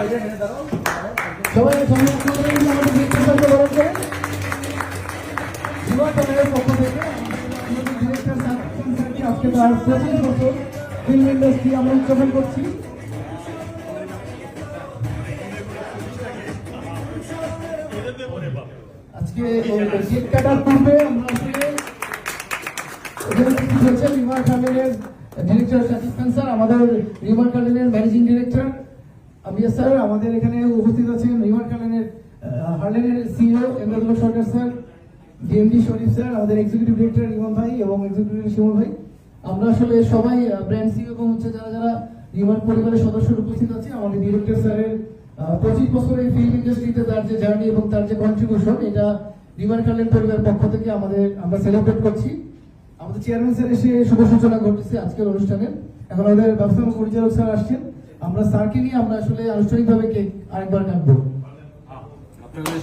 সবাই সঙ্গে আপনাদের আমাদের ডিরেক্টর বরণ করেন যুবা চ্যানেলের পক্ষ থেকে আমাদের ডিরেক্টর স্যার আজকে তার পঁচিশ বছর ফিল্ম ইন্ডাস্ট্রি আমরা করছি আজকে গেট কাটার পূর্বে আমরা রিমার গার্ডেনের ডিরেক্টর শাকিব খান স্যার আমাদের রিমার গার্ডেনের ম্যানেজিং ডিরেক্টর আমিয়া স্যার, আমাদের এখানে উপস্থিত আছেন রিমার গার্ডেনের হার্ডেনের CEO Emdadullah Sarkar sir DMD Sharif sir, আমাদের এক্সিকিউটিভ ডিরেক্টর ইমন ভাই এবং এক্সিকিউটিভ শিমুল ভাই। আমরা আসলে সবাই ব্র্যান্ড সিইও এবং হচ্ছে যারা যারা রিমার পরিবারের সদস্যরা উপস্থিত আছে, আমাদের ডিরেক্টর স্যারের পঁচিশ বছরের ফিল্ম ইন্ডাস্ট্রিতে তার যে জার্নি এবং তার যে কন্ট্রিবিউশন এটা রিমার গার্ডেন পরিবারের পক্ষ থেকে আমাদের, আমরা সেলিব্রেট করছি। আমাদের চেয়ারম্যান স্যার এসে শুভ সূচনা ঘটেছে আজকের অনুষ্ঠানে। এখন আমাদের ব্যবস্থাপনা পরিচালক স্যার আসছেন। আমরা স্যারকে নিয়ে আমরা আসলে আনুষ্ঠানিকভাবে কেক আরেকবার কাটবো। আপনাদের